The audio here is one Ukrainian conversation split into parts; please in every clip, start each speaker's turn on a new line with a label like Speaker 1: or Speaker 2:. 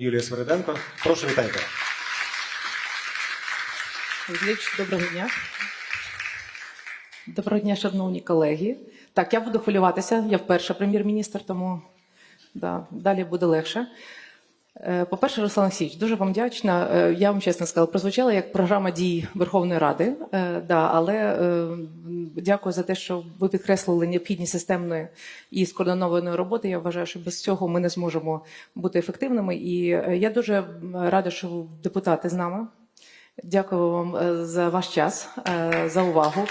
Speaker 1: Юлія Свериденко. Прошу вітайте.
Speaker 2: Доброго дня. Доброго дня, шановні колеги. Так, я буду хвилюватися. Я вперше прем'єр-міністр, тому да, далі буде легше. Е, По-перше, Руслан Олексійович, дуже вам вдячна. Е, Я вам чесно сказала, прозвучала як програма дій Верховної Ради. Е, Да, але дякую за те, що ви підкреслили необхідність системної і скоординованої роботи. Я вважаю, що без цього ми не зможемо бути ефективними. І я дуже рада, що депутати з нами. Дякую вам за ваш час, за увагу.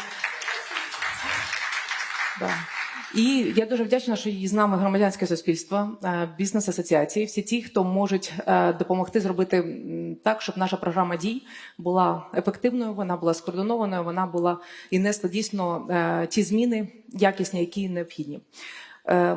Speaker 2: Да. І я дуже вдячна, що є з нами громадянське суспільство, е, бізнес-асоціації, всі ті, хто можуть е, допомогти зробити так, щоб наша програма дій була ефективною, вона була скоординованою, вона була і несла дійсно е, ті зміни, якісні, які необхідні.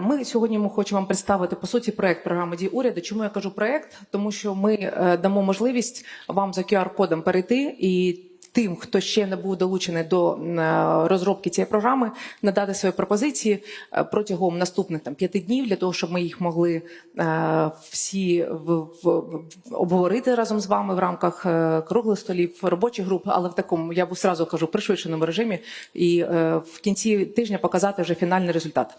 Speaker 2: Ми сьогодні хочемо вам представити по суті проект програми дій уряду. Чому я кажу проект? Тому що ми дамо можливість вам за QR-кодом перейти і. Тим, хто ще не був долучений до е, розробки цієї програми, надати свої пропозиції е, протягом наступних там п'яти днів для того, щоб ми їх могли е, всі в, обговорити разом з вами в рамках круглих столів, робочих груп, але в такому я б сразу кажу пришвидшеному режимі, і в кінці тижня показати вже фінальний результат.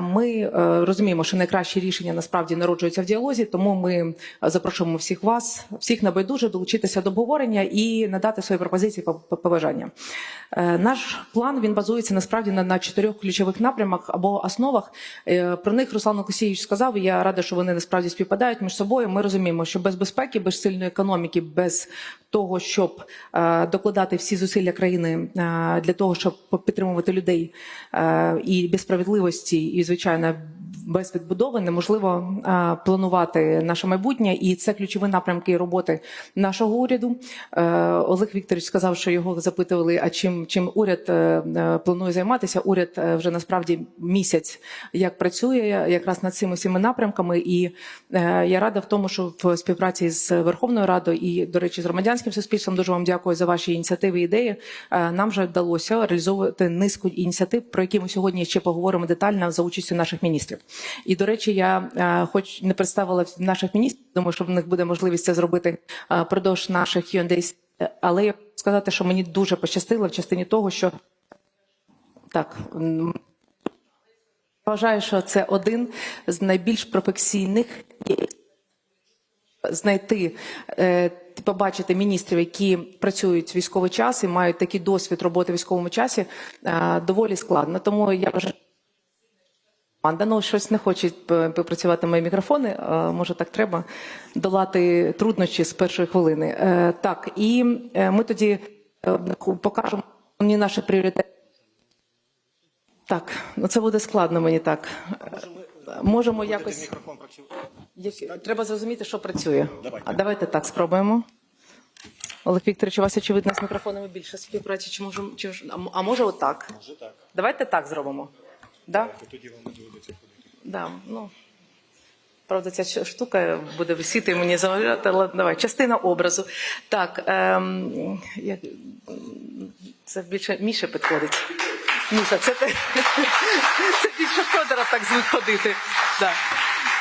Speaker 2: Ми розуміємо, що найкращі рішення насправді народжуються в діалозі, тому ми запрошуємо всіх вас, всіх небайдуже долучитися до обговорення і надати свої пропозиції по по- побажання. Е, Наш план він базується насправді на, на чотирьох ключових напрямах або основах. Е, Про них Руслан Олексійович сказав. і Я рада, що вони насправді співпадають між собою. Ми розуміємо, що без безпеки, без сильної економіки, без того, щоб е, докладати всі зусилля країни для того, щоб підтримувати людей і без справедливості, і звичайно. Без відбудови неможливо е, планувати наше майбутнє, і це ключові напрямки роботи нашого уряду. Е, Олег Вікторович сказав, що його запитували, а чим чим уряд е, планує займатися. Уряд вже насправді місяць як працює якраз над цими всіма напрямками. І я рада в тому, що в співпраці з Верховною Радою і, до речі, з громадянським суспільством дуже вам дякую за ваші ініціативи і ідеї. Нам вже вдалося реалізовувати низку ініціатив, про які ми сьогодні ще поговоримо детально за участю наших міністрів. І до речі, я е, хоч не представила наших міністрів, думаю, що в них буде можливість це зробити е, продовж наших Q&A, але я хочу сказати, що мені дуже пощастило в частині того, що так. Вважаю, що це один з найбільш професійних знайти, е, побачити міністрів, які працюють в військовий час і мають такий досвід роботи в військовому часі, доволі складно. Тому я вважаю. Команда, ну щось не хочуть п- працювати мої мікрофони. е, Може, так треба долати труднощі з першої хвилини. Е, Так, і е, ми тоді е, покажемо мені наші пріоритети. Так, ну це буде складно мені так. Е, Можемо якось.
Speaker 1: Мікрофон працює.
Speaker 2: Як- Треба зрозуміти, що працює. А давайте так спробуємо. Олег Вікторович, у вас очевидно з мікрофонами більше співпраці, чи може, чи а а може отак?
Speaker 1: Може так.
Speaker 2: Давайте так зробимо. Да?
Speaker 1: Тоді вам не доведеться ходити.
Speaker 2: Да, ну. Правда, ця штука буде висіти і мені заважати, але давай, частина образу. Так, ем, я, це більше Міша підходить. Міша, це, це більше Федора так звик ходити. Да.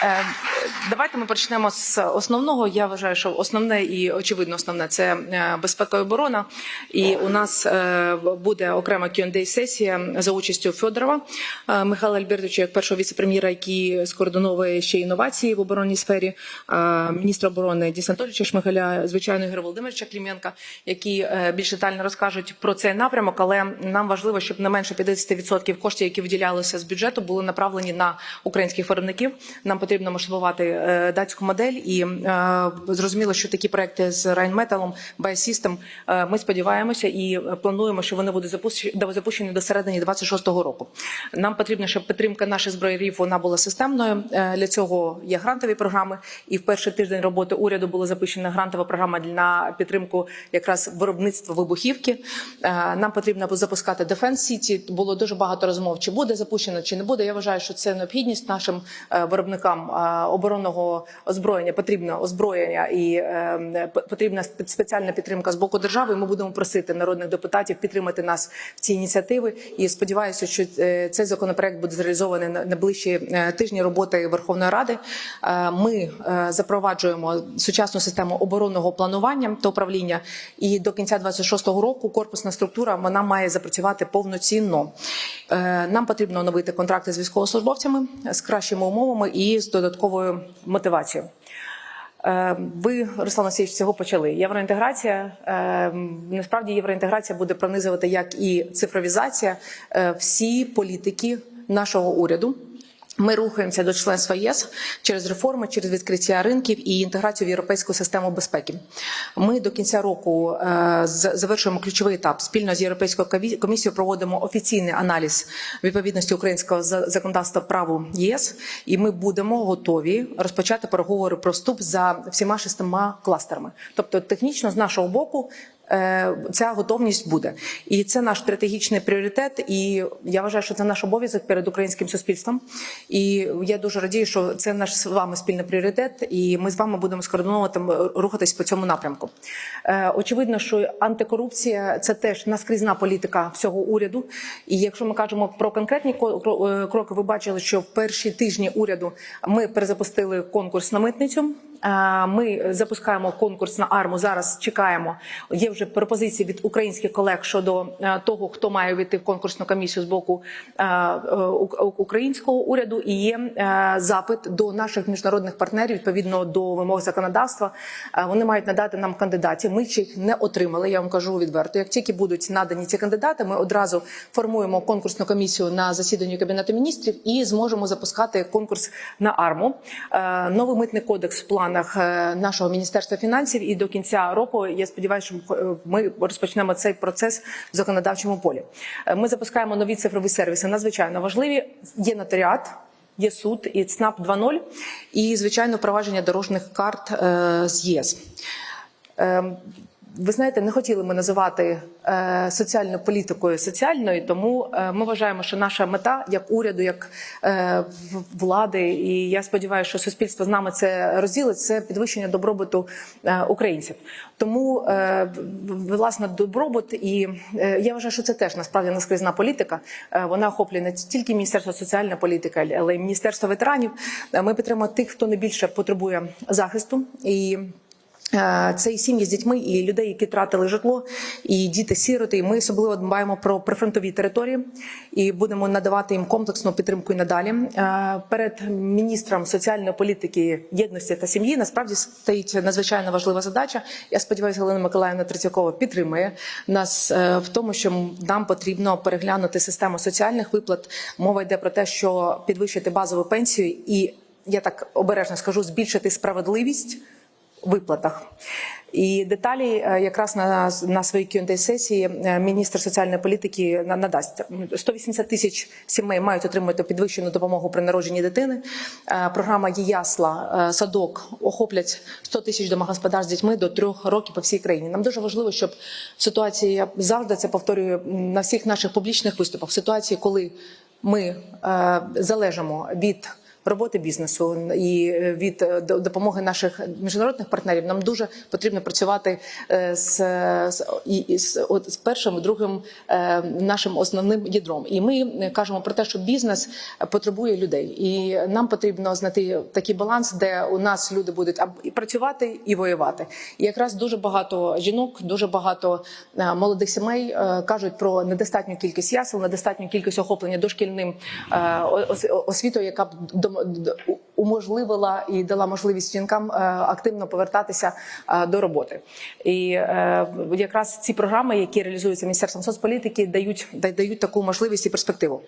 Speaker 2: Ем, давайте ми почнемо з основного. Я вважаю, що основне і очевидно основне це е, безпека і оборона. І у нас е, буде окрема Q&A сесія за участю Федорова е, Михайла Альбертовича, як першого віце-прем'єра, який скоординовує ще інновації в оборонній сфері, міністра оборони Діса Анатолійовича Шмигаля, звичайно, Ігоря Володимировича Кліменка, які більш детально розкажуть про цей напрямок. Але нам важливо, щоб не менше 50% коштів, які виділялися з бюджету, були направлені на українських виробників. Нам потрібно масштабувати е, датську модель, і е, зрозуміло, що такі проекти з Rheinmetall, Biosystem, е, ми сподіваємося і плануємо, що вони будуть запущені запущені до середини 26-го року. Нам потрібно, щоб підтримка наших зброярів вона була системною. Для цього є грантові програми. І в перший тиждень роботи уряду була запущена грантова програма на підтримку якраз виробництва вибухівки. Нам потрібно запускати Defense City. Було дуже багато розмов, чи буде запущено, чи не буде. Я вважаю, що це необхідність нашим виробникам виробникам оборонного озброєння потрібно озброєння і е, потрібна спеціальна підтримка з боку держави. Ми будемо просити народних депутатів підтримати нас в ці ініціативи. І сподіваюся, що е, цей законопроект буде зреалізований на найближчі е, тижні роботи Верховної Ради. Е, Ми запроваджуємо сучасну систему оборонного планування та управління. І до кінця 26-го року корпусна структура вона має запрацювати повноцінно. Нам потрібно оновити контракти з військовослужбовцями з кращими умовами і з додатковою мотивацією. Е, Ви, Руслан Васильович, цього почали. Євроінтеграція е, насправді євроінтеграція буде пронизувати як і цифровізація е, всі політики нашого уряду. Ми рухаємося до членства ЄС через реформи, через відкриття ринків і інтеграцію в європейську систему безпеки. Ми до кінця року е, завершуємо ключовий етап. Спільно з європейською комісією проводимо офіційний аналіз відповідності українського законодавства праву ЄС, і ми будемо готові розпочати переговори про вступ за всіма шестима кластерами. Тобто, технічно з нашого боку. Е, Ця готовність буде, і це наш стратегічний пріоритет. І я вважаю, що це наш обов'язок перед українським суспільством. І я дуже радію, що це наш з вами спільний пріоритет, і ми з вами будемо скоординовано рухатись по цьому напрямку. Е, Очевидно, що антикорупція це теж наскрізна політика всього уряду. І якщо ми кажемо про конкретні ко- е, кроки, ви бачили, що в перші тижні уряду ми перезапустили конкурс на митницю. Ми запускаємо конкурс на арму. Зараз чекаємо. Є вже пропозиції від українських колег щодо е, того, хто має війти в конкурсну комісію з боку е, е, українського уряду. І є запит до наших міжнародних партнерів відповідно до вимог законодавства. Вони мають надати нам кандидатів. Ми ще їх не отримали. Я вам кажу відверто. Як тільки будуть надані ці кандидати, ми одразу формуємо конкурсну комісію на засіданні кабінету міністрів і зможемо запускати конкурс на арму. Новий митний кодекс в планах е, нашого міністерства фінансів. І до кінця року я сподіваюся, що е, ми розпочнемо цей процес в законодавчому полі. Е, Ми запускаємо нові цифрові сервіси. Надзвичайно важливі. Є нотаріат. Є суд і ЦНАП 2.0, і звичайно впровадження дорожніх карт е, з ЄС. Ем, Ви знаєте, не хотіли ми називати е, соціальну політикою соціальною, тому е, ми вважаємо, що наша мета як уряду, як е, влади, і я сподіваюся, що суспільство з нами це розділить. Це підвищення добробуту українців. Тому власне добробут, і я вважаю, що це теж насправді наскрізна політика. Вона охоплює не тільки міністерство соціальної політики, але й міністерство ветеранів. Ми підтримуємо тих, хто найбільше потребує захисту і. Е, Це і сім'ї з дітьми, і людей, які втратили житло, і діти-сіроти. І ми особливо дбаємо про прифронтові території і будемо надавати їм комплексну підтримку і надалі. Е, Перед міністром соціальної політики, єдності та сім'ї насправді стоїть надзвичайно важлива задача. Я сподіваюся, Галина Миколаївна Третьякова підтримує нас е, в тому, що нам потрібно переглянути систему соціальних виплат. Мова йде про те, що підвищити базову пенсію, і я так обережно скажу, збільшити справедливість виплатах. І деталі е, якраз на, на своїй qa сесії міністр соціальної політики на- надасть 180 тисяч сімей мають отримати підвищену допомогу при народженні дитини. Е, Програма е, садок охоплять 100 тисяч домогосподарств з дітьми до трьох років по всій країні. Нам дуже важливо, щоб в ситуації я завжди це повторюю на всіх наших публічних виступах. Ситуації, коли ми е, залежимо від роботи бізнесу і е, від е, допомоги наших міжнародних партнерів нам дуже потрібно працювати е, з, і- з, з першим і другим нашим основним ядром. І ми кажемо про те, що бізнес потребує людей, і нам потрібно знайти такий баланс, де у нас люди будуть і працювати і воювати. І якраз дуже багато жінок, дуже багато молодих сімей кажуть про недостатню кількість ясел, недостатню кількість охоплення дошкільним освітою, яка б дом- д- уможливила і дала можливість жінкам е, активно повертатися е, до роботи. І е, якраз ці програми, які реалізуються міністерством соцполітики, дають дають таку можливість і перспективу.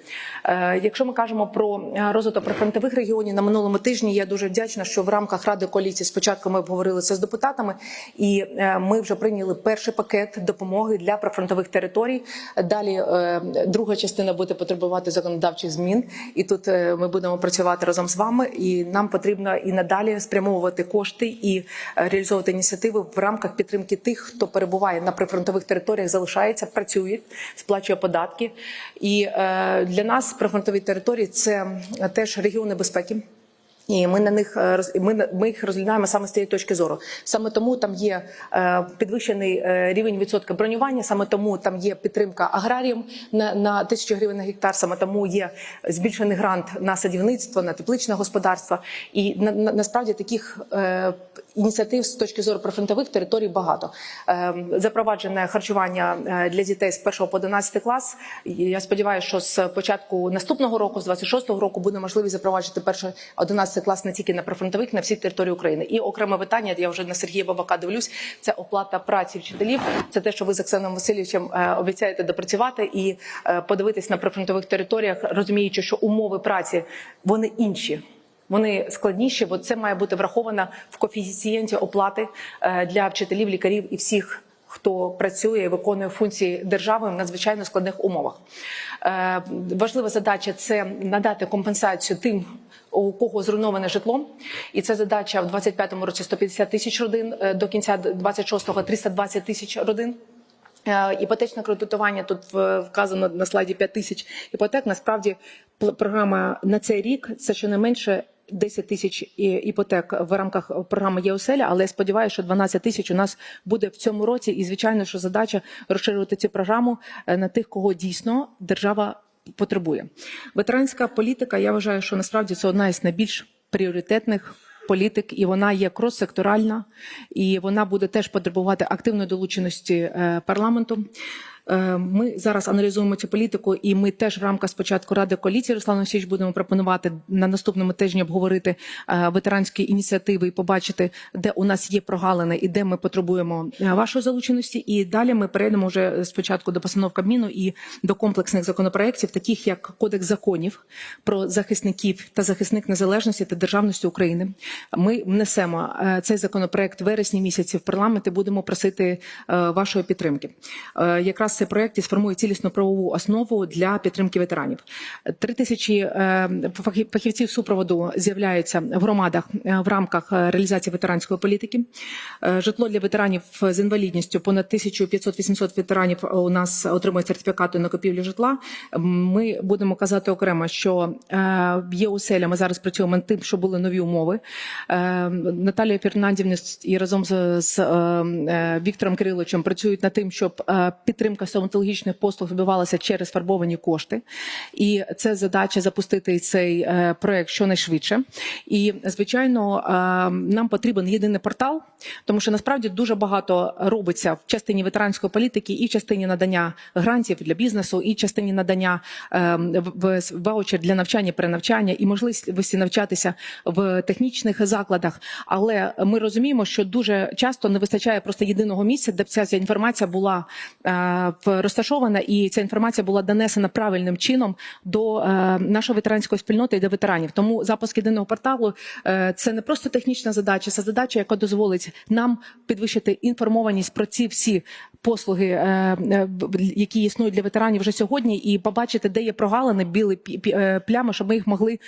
Speaker 2: Якщо ми кажемо про розвиток прифронтових регіонів на минулому тижні, я дуже вдячна, що в рамках ради коаліції спочатку ми обговорили це з депутатами, і ми вже прийняли перший пакет допомоги для прифронтових територій. Далі друга частина буде потребувати законодавчих змін, і тут ми будемо працювати разом з вами. І нам потрібно і надалі спрямовувати кошти і е, реалізовувати ініціативи в рамках підтримки тих, хто перебуває на прифронтових територіях, залишається, працює, сплачує податки. І е, для нас прифронтові території це теж регіони безпеки. І ми на них е, ми, ми їх розглядаємо саме з цієї точки зору. Саме тому там є е, підвищений е, рівень відсотка бронювання, саме тому там є підтримка аграріям на, на тисячу гривень на гектар, саме тому є збільшений грант на садівництво, на тепличне господарство. І на, на, насправді таких е, ініціатив з точки зору прифронтових територій багато. Е, запроваджене харчування для дітей з 1 по 11 клас. Я сподіваюся, що з початку наступного року, з 26-го року, буде можливість запроваджувати перший 11 клас не тільки на прифронтових, на всій території України. І окреме питання, я вже на Сергія Бабака дивлюсь, це оплата праці вчителів. Це те, що ви з Оксаном Васильовичем е, обіцяєте допрацювати і е, подивитись на прифронтових територіях, розуміючи, що умови праці вони інші. Вони складніші, бо це має бути враховано в коефіцієнті оплати е, для вчителів, лікарів і всіх, хто працює і виконує функції держави в надзвичайно складних умовах. Е, Важлива задача це надати компенсацію тим. У кого зруйноване житло, і це задача в 25-му році 150 тисяч родин, е, до кінця 26-го 320 тисяч родин. Е, Іпотечне кредитування тут вказано на слайді 5 тисяч іпотек. Насправді програма на цей рік це щонайменше 10 тисяч іпотек в рамках програми ЄОСЕЛЯ, але я сподіваюся, що 12 тисяч у нас буде в цьому році. І звичайно, що задача розширювати цю програму е, на тих, кого дійсно держава потребує. Ветеранська політика, я вважаю, що насправді це одна із найбільш пріоритетних політик, і вона є крос-секторальна, і вона буде теж потребувати активної долученості е, парламенту. Е, Ми зараз аналізуємо цю політику, і ми теж в рамках спочатку ради коаліції Руслан Олексійович будемо пропонувати на наступному тижні обговорити е, ветеранські ініціативи і побачити, де у нас є прогалини і де ми потребуємо е, вашої залученості. І далі ми перейдемо вже спочатку до постанов Кабміну і до комплексних законопроєктів, таких як Кодекс законів про захисників та захисник незалежності та державності України. Ми внесемо цей законопроект вересні місяці в парламент і будемо просити вашої підтримки. Е, Якраз цей проект і сформує цілісну правову основу для підтримки ветеранів. Три тисячі е, фахівців супроводу з'являються в громадах е, в рамках е, реалізації ветеранської політики. Житло для ветеранів з інвалідністю понад 1500-800 ветеранів у нас отримують сертифікати на купівлю житла. Ми будемо казати окремо, що є оселя. Ми зараз працюємо над тим, що були нові умови. Наталія Фернандівна і разом з, Віктором Кириловичем працюють над тим, щоб е, підтримка стоматологічних послуг відбувалася через фарбовані кошти. І це задача запустити цей е, проект щонайшвидше. І звичайно, е, нам потрібен єдиний портал, тому що насправді дуже багато робиться в частині ветеранської політики і в частині надання грантів для бізнесу, і в частині надання е, ваучер для навчання, перенавчання і можливості навчатися в технічних закладах. Але ми розуміємо, що дуже часто не вистачає просто єдиного місця, де б ця, інформація була розташована, і ця інформація була донесена правильним чином до е, нашої ветеранської спільноти і до ветеранів. Тому запуск єдиного порталу е, це не просто технічна задача, це задача, яка дозволить нам підвищити інформованість про ці всі послуги, е, е, які існують для ветеранів вже сьогодні, і побачити, де є прогалини, білі е, плями, щоб ми їх могли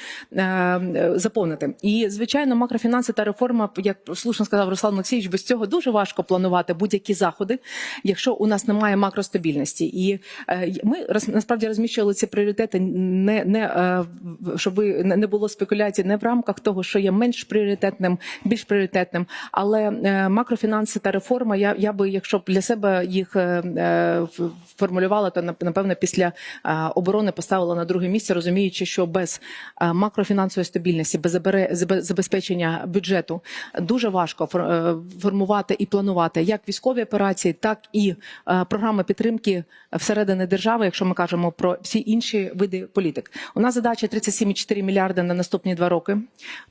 Speaker 2: заповнити. І звичайно, макрофінанси та реформа, як слушно сказав Руслан Олексійович, без цього дуже важко планувати будь-які заходи, якщо у нас немає макростабільності. І ми насправді розміщували ці пріоритети не, не щоб не було спекуляцій не в рамках того, що є менш пріоритетним, більш пріоритетним, але макрофінанси та реформа. Я, я би, якщо б для себе їх е, е, формулювала, то напевно після е, оборони поставила на друге місце, розуміючи, що без макрофінансової стабільності, без забезпечення бюджету дуже важко фор- формувати і планувати як військові операції, так і програми підтримки всередині держави, якщо ми кажемо про всі інші види політик. У нас задача 37,4 мільярди на наступні два роки.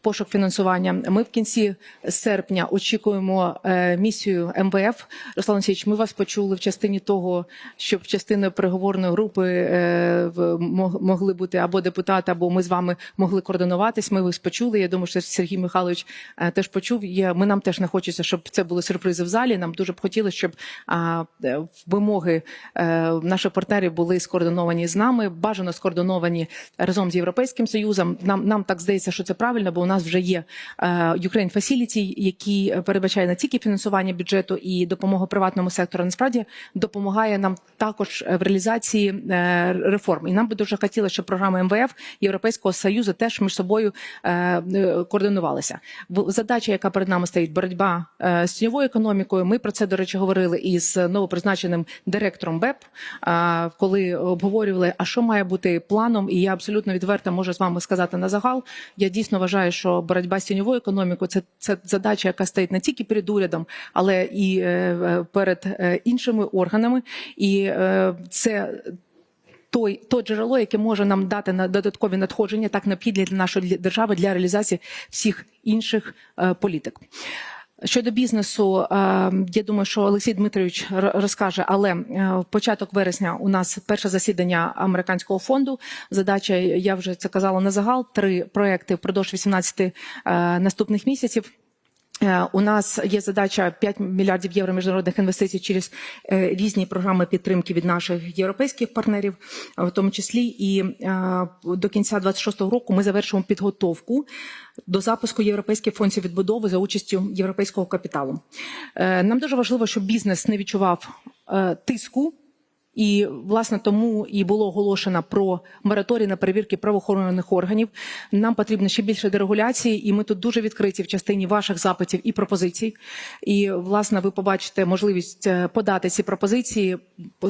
Speaker 2: Пошук фінансування. Ми в кінці серпня очікуємо е, місію МВФ. Руслан Олексійович, ми вас почули в частині того, щоб частиною переговорної групи е, могли бути або депутати, або ми з вами могли координуватись. Ми вас почули. Я думаю, що Сергій Михайлович е, теж почув. Є, ми нам теж не хочеться, щоб це були сюрпризи в залі. Нам дуже б хотілося, щоб вимоги наших партнерів були скоординовані з нами, бажано скоординовані разом з Європейським Союзом. Нам нам так здається, що це правильно, бо у нас вже є е, Ukraine Facility, який передбачає не тільки фінансування бюджету і допомогу приватному сектору, насправді допомагає нам також в реалізації е, реформ. І нам би дуже хотілося, щоб програми МВФ Європейського союзу теж між собою е, координувалися. Задача, яка перед нами стоїть, боротьба з тіньовою економікою. Ми про це до речі говорили із новопризначеним директором БЕП, коли обговорювали, а що має бути планом. І я абсолютно відверто можу з вами сказати на загал. Я дійсно вважаю, що боротьба з тіньовою економікою це, це задача, яка стоїть не тільки перед урядом, але і е, е, перед е, іншими органами. І це той то джерело, яке може нам дати на додаткові надходження, так необхідні для нашої держави для реалізації всіх інших е, політик. Щодо бізнесу, е, я думаю, що Олексій Дмитрович розкаже, але е, початок вересня у нас перше засідання американського фонду. Задача, я вже це казала на загал, три проекти впродовж 18 е, наступних місяців. Е, У нас є задача 5 мільярдів євро міжнародних інвестицій через е, різні програми підтримки від наших європейських партнерів, в тому числі і е, до кінця 26-го року ми завершимо підготовку до запуску європейських фондів відбудови за участю європейського капіталу. Нам дуже важливо, щоб бізнес не відчував тиску. І власне тому і було оголошено про мораторій на перевірки правоохоронних органів. Нам потрібно ще більше дерегуляції, і ми тут дуже відкриті в частині ваших запитів і пропозицій. І власне ви побачите можливість е, подати ці пропозиції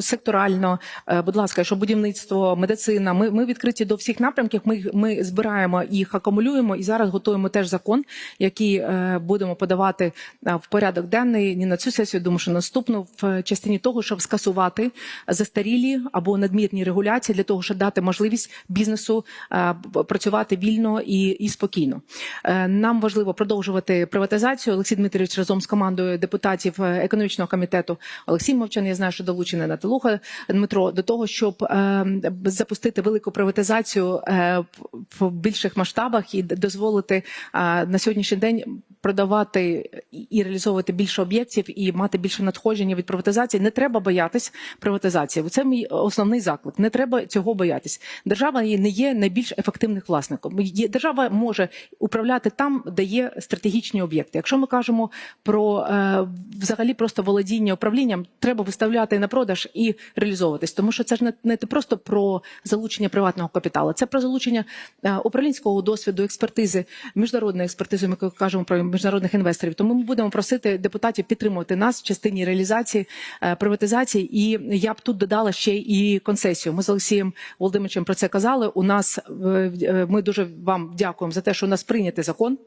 Speaker 2: секторально. Е, Будь ласка, що будівництво, медицина. Ми, ми відкриті до всіх напрямків. Ми, ми збираємо їх, акумулюємо і зараз готуємо теж закон, який е, будемо подавати в порядок денний не на цю сесію, думаю, що наступну в частині того, щоб скасувати застарілі або надмірні регуляції для того, щоб дати можливість бізнесу е, працювати вільно і, і спокійно. Е, Нам важливо продовжувати приватизацію. Олексій Дмитрович разом з командою депутатів е, економічного комітету Олексій Мовчан, я знаю, що долучений Наталуха Дмитро до того, щоб запустити велику приватизацію в більших масштабах і дозволити на сьогоднішній день продавати і- реалізовувати більше об'єктів і мати більше надходження від приватизації. Не треба боятись приватизації. Це мій основний заклик. Не треба цього боятись. Держава не є найбільш ефективним власником. Держава може управляти там, де є стратегічні об'єкти. Якщо ми кажемо про е, взагалі просто володіння управлінням, треба виставляти на продаж і реалізовуватись, тому що це ж не, не просто про залучення приватного капіталу, це про залучення е, управлінського досвіду, експертизи, міжнародної експертизи. Ми кажемо про міжнародних інвесторів. Тому ми будемо просити депутатів підтримувати нас в частині реалізації е, приватизації. І я б тут додала ще і концесію. Ми з Олексієм Володимировичем про це казали. У нас е, е, ми дуже вам дякуємо за те, що у нас прийнятий закон.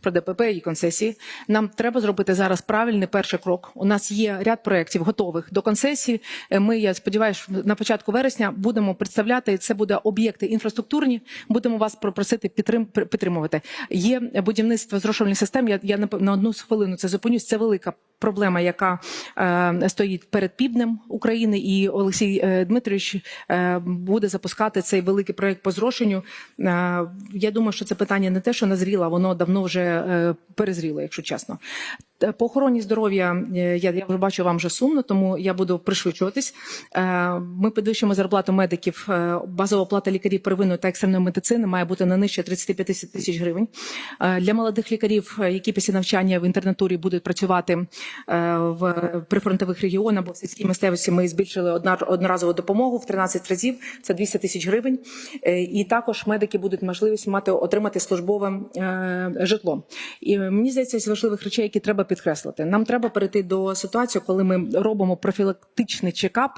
Speaker 2: Про ДПП і концесії нам треба зробити зараз правильний перший крок. У нас є ряд проєктів готових до концесії. Е, Ми, я сподіваюся, на початку вересня будемо представляти. Це буде об'єкти інфраструктурні. Будемо вас просити підтрим, підтримувати. Є будівництво зрошувальних систем. Я, я на одну хвилину це зупинюсь. Це велика проблема, яка е, стоїть перед півднем України, і Олексій е, Дмитрович е, буде запускати цей великий проект по зрошенню. Е, я думаю, що це питання не те, що назріло, воно давно вже е, перезріло, якщо чесно. Та По охороні здоров'я е, я, я вже бачу вам вже сумно, тому я буду пришвидшуватись. Е, Ми підвищуємо зарплату медиків. Е, Базова плата лікарів первинної та екстреної медицини має бути не нижче 35 тисяч гривень. Е, Для молодих лікарів, е, які після навчання в інтернатурі будуть працювати е, в прифронтових регіонах або в сільській місцевості, ми збільшили одноразову допомогу в 13 разів. Це 200 тисяч гривень. Е, І також медики будуть можливість мати отримати службове е, житло. І мені здається, з важливих речей, які треба підкреслити. Нам треба перейти до ситуації, коли ми робимо профілактичний чекап.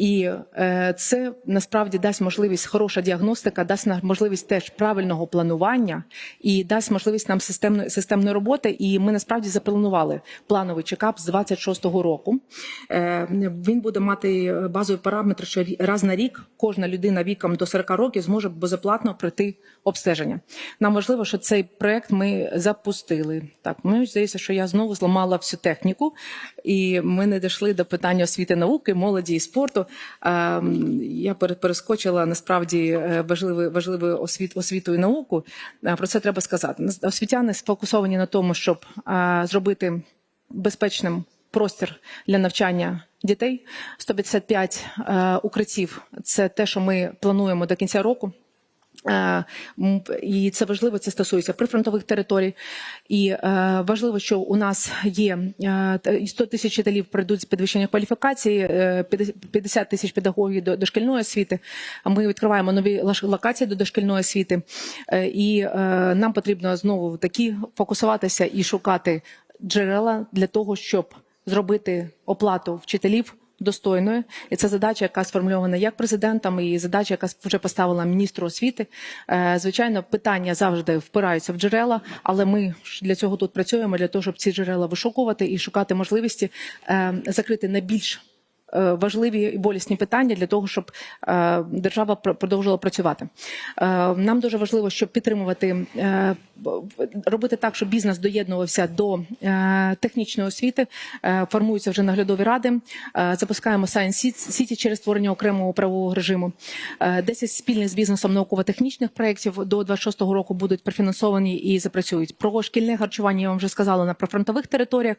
Speaker 2: І е, це насправді дасть можливість хороша діагностика, дасть нам можливість теж правильного планування і дасть можливість нам системної системної роботи. І ми насправді запланували плановий чекап з 26-го року. Е, він буде мати базові параметри, що раз на рік кожна людина віком до 40 років зможе безоплатно пройти обстеження. Нам важливо, що цей проект ми запустили. Так, мені здається, що я знову зламала всю техніку, і ми не дійшли до питання освіти науки, молоді і спорту. Е, Я пере- перескочила насправді е, важливий важливий освіт, освіту і науку. Е, Про це треба сказати. Освітяни сфокусовані на тому, щоб е, зробити безпечним простір для навчання дітей. 155 е, укриттів це те, що ми плануємо до кінця року. Е, І це важливо, це стосується прифронтових територій. І е, важливо, що у нас є е, 100 тисяч вчителів пройдуть з підвищення кваліфікації, е, 50 50 тисяч педагогів до дошкільної освіти. Ми відкриваємо нові локації до дошкільної освіти. Е, І е, нам потрібно знову такі фокусуватися і шукати джерела для того, щоб зробити оплату вчителів достойною, і це задача, яка сформульована як президентом, і задача, яка вже поставила міністру освіти. Е, Звичайно, питання завжди впираються в джерела, але ми для цього тут працюємо для того, щоб ці джерела вишукувати і шукати можливості е, закрити найбільш важливі і болісні питання для того, щоб е, держава пр- продовжила працювати. Е, Нам дуже важливо, щоб підтримувати, е, робити так, щоб бізнес доєднувався до е, технічної освіти. Е, Формуються вже наглядові ради. Е, Запускаємо Science City через створення окремого правового режиму. Е, 10 спільних з бізнесом науково-технічних проєктів до 26-го року будуть профінансовані і запрацюють. Про шкільне харчування я вам вже сказала на прифронтових територіях.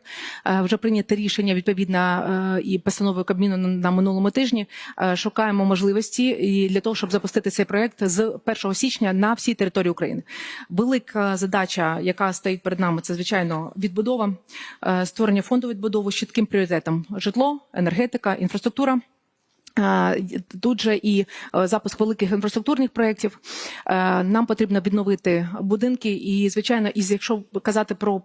Speaker 2: Е, Вже прийняте рішення відповідно е, і постановою Кабміну на- на минулому тижні. Е, Шукаємо можливості і для того, щоб запустити цей проект з 1 січня на всій території України. Велика задача, яка стоїть перед нами, це звичайно відбудова, е, створення фонду відбудови з чітким пріоритетом: житло, енергетика, інфраструктура. Е, Тут же і запуск великих інфраструктурних проєктів. Нам потрібно відновити будинки, і звичайно, і якщо казати про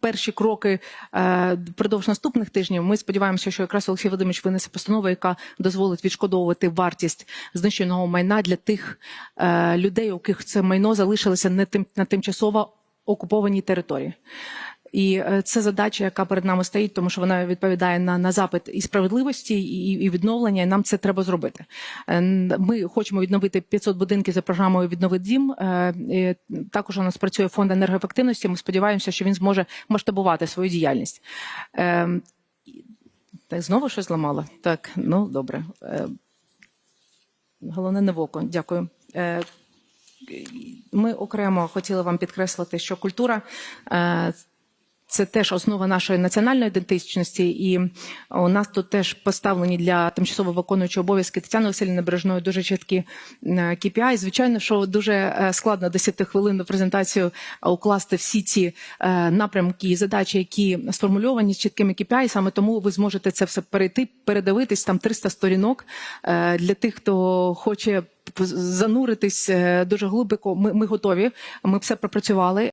Speaker 2: перші кроки е, впродовж наступних тижнів, ми сподіваємося, що якраз Олексій Володимирович винесе постанову, яка дозволить відшкодовувати вартість знищеного майна для тих е, людей, у яких це майно залишилося не тим на тимчасово окупованій території. І е, це задача, яка перед нами стоїть, тому що вона відповідає на, на запит і справедливості, і, і відновлення. І нам це треба зробити. Е, Ми хочемо відновити 500 будинків за програмою Віднови дім. Е, Також у нас працює фонд енергоефективності. Ми сподіваємося, що він зможе масштабувати свою діяльність. Так, знову щось зламало? Так, ну добре. Головне не в око. Дякую. Ми окремо хотіли вам підкреслити, що культура це теж основа нашої національної ідентичності, і у нас тут теж поставлені для тимчасово виконуючого обов'язки Тетяни Васильівни Бережної дуже чіткі е, KPI. Звичайно, що дуже е, складно 10 хвилин презентацію е, укласти всі ці е, напрямки і задачі, які сформульовані з чіткими KPI. Саме тому ви зможете це все перейти, передивитись там 300 сторінок е, для тих, хто хоче зануритись е, дуже глибоко. Ми, ми готові. Ми все пропрацювали.